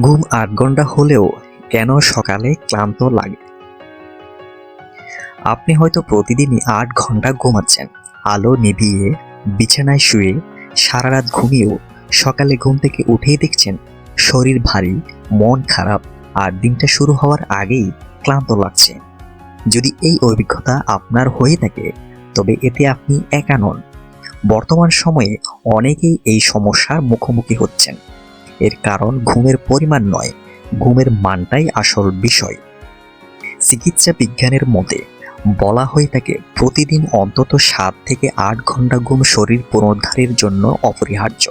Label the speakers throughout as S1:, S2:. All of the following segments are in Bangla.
S1: ঘুম আট ঘণ্টা হলেও কেন সকালে ক্লান্ত লাগে? আপনি হয়তো প্রতিদিনই আট ঘণ্টা ঘুমাচ্ছেন। আলো নিভিয়ে, বিছানায় শুয়ে সারা রাত ঘুমিয়েও সকালে ঘুম থেকে উঠেই দেখছেন শরীর ভারী, মন খারাপ আর দিনটা শুরু হওয়ার আগেই ক্লান্ত লাগছে। যদি এই অভিজ্ঞতা আপনার হয়ে থাকে, তবে এতে আপনি একা নন। বর্তমান সময়ে অনেকেই এই সমস্যার মুখোমুখি হচ্ছেন। এর কারণ ঘুমের পরিমাণ নয়, ঘুমের মানটাই আসল বিষয়। চিকিৎসা বিজ্ঞানের মতে, বলা হয়ে থাকে প্রতিদিন অন্তত সাত থেকে আট ঘণ্টা ঘুম শরীর পুনরুদ্ধারের জন্য অপরিহার্য।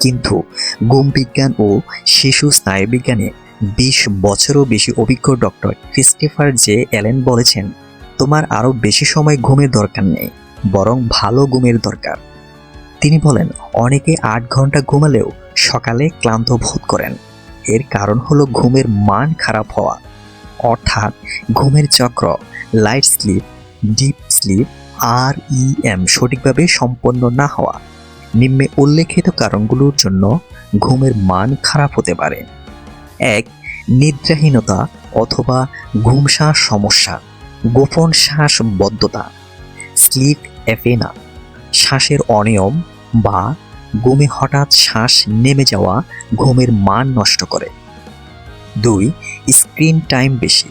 S1: কিন্তু ঘুম বিজ্ঞান ও শিশু স্নায়ুবিজ্ঞানে বিশ বছরও বেশি অভিজ্ঞ ডক্টর ক্রিস্টিফার জে অ্যালেন বলেছেন, তোমার আরও বেশি সময় ঘুমের দরকার নেই, বরং ভালো ঘুমের দরকার। তিনি বলেন, অনেকে আট ঘণ্টা ঘুমালেও সকালে ক্লান্ত বোধ করেন। এর কারণ হলো ঘুমের মান খারাপ হওয়া। অর্থাৎ ঘুমের চক্র light sleep deep sleep R E M সঠিকভাবে সম্পন্ন না হওয়া। নিম্নে উল্লেখিত কারণগুলোর জন্য ঘুমের মান খারাপ হতে পারে। এক, নিদ্রাহীনতা অথবা ঘুম শ্বাস সমস্যা, গোপন শ্বাসবদ্ধতা স্লিপ অ্যাফেনা শ্বাসের অনিয়ম বা ঘুমে হঠাৎ শ্বাস নেমে যাওয়া ঘুমের মান নষ্ট করে। দুই, স্ক্রিন টাইম বেশি।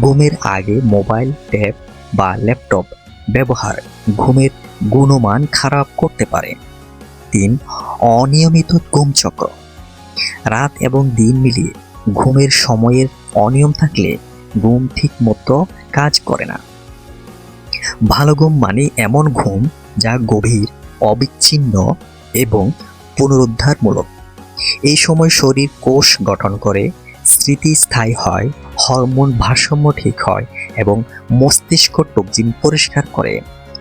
S1: ঘুমের আগে মোবাইল, ট্যাব বা ল্যাপটপ ব্যবহার ঘুমের গুণমান খারাপ করতে পারে। তিন, অনিয়মিত ঘুমচক্র রাত এবং দিন মিলিয়ে ঘুমের সময়ের অনিয়ম থাকলে ঘুম ঠিক মতো কাজ করে না। ভালো ঘুম মানে এমন ঘুম যা গভীর, অবিচ্ছিন্ন এবং পুনরুদ্ধারমূলক। এই সময় শরীর কোষ গঠন করে, স্মৃতি স্থায়ী হয়, হরমোন ভারসাম্য ঠিক হয় এবং মস্তিষ্ক টক্সিন পরিষ্কার করে।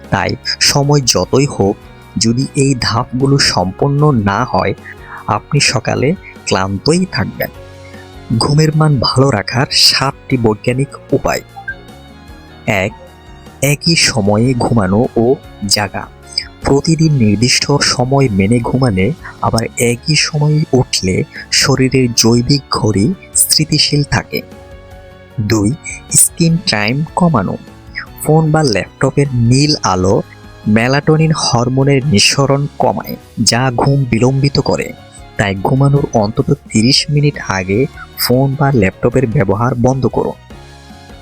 S1: তাই সময় যতই হোক, যদি এই ধাপগুলো সম্পন্ন না হয়, আপনি সকালে ক্লান্তই থাকবেন। ঘুমের মান ভালো রাখার সাতটি বৈজ্ঞানিক উপায়। এক, একই সময়ে ঘুমানো ও জাগা। প্রতিদিন নির্দিষ্ট সময় মেনে ঘুমালে, আবার একই সময়ে উঠলে শরীরের জৈবিক ঘড়ি স্থিতিশীল থাকে। দুই, স্ক্রিন টাইম কমানো। ফোন বা ল্যাপটপের নীল আলো মেলাটোনিন হরমোনের নিঃসরণ কমায়, যা ঘুম বিলম্বিত করে। তাই ঘুমানোর অন্তত তিরিশ মিনিট আগে ফোন বা ল্যাপটপের ব্যবহার বন্ধ করুন।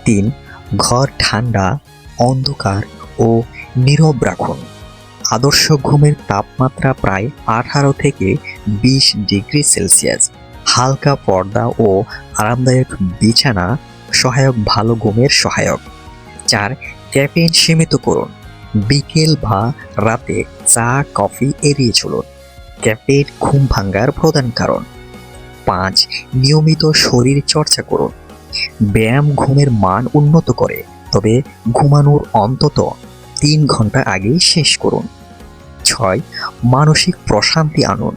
S1: তিন, ঘর ঠান্ডা, অন্ধকার ও নীরব রাখুন। আদর্শ ঘুমের তাপমাত্রা প্রায় আঠারো থেকে বিশ ডিগ্রি সেলসিয়াস। হালকা পর্দা ও আরামদায়ক বিছানা সহায়ক, ভালো ঘুমের সহায়ক। চার, ক্যাফেইন সীমিত করুন। বিকেল বা রাতে চা, কফি এড়িয়ে চলুন। ক্যাফেইন ঘুম ভাঙ্গার প্রধান কারণ। পাঁচ, নিয়মিত শরীর চর্চা করুন। ব্যায়াম ঘুমের মান উন্নত করে, তবে ঘুমানোর অন্তত তিন ঘণ্টা আগেই শেষ করুন। ছয় মানসিক প্রশান্তি আনুন।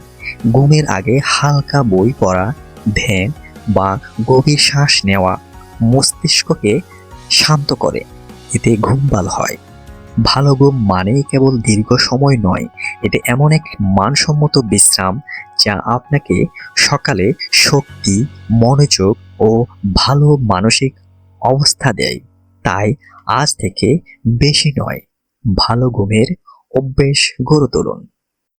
S1: ঘুমের আগে হালকা বই পড়া, ধ্যান বা গভীর শ্বাস নেওয়া মস্তিষ্ককে শান্ত করে, এতে ঘুম ভালো হয়। ভালো ঘুম মানেই কেবল দীর্ঘ সময় নয়, এটি এমন এক মানসম্মত বিশ্রাম যা আপনাকে সকালে শক্তি, মনোযোগ ও ভালো মানসিক অবস্থা দেয়। তাই আজ থেকে বেশি নয়, ভালো ঘুমের অভ্যেস গড়ে তুলুন।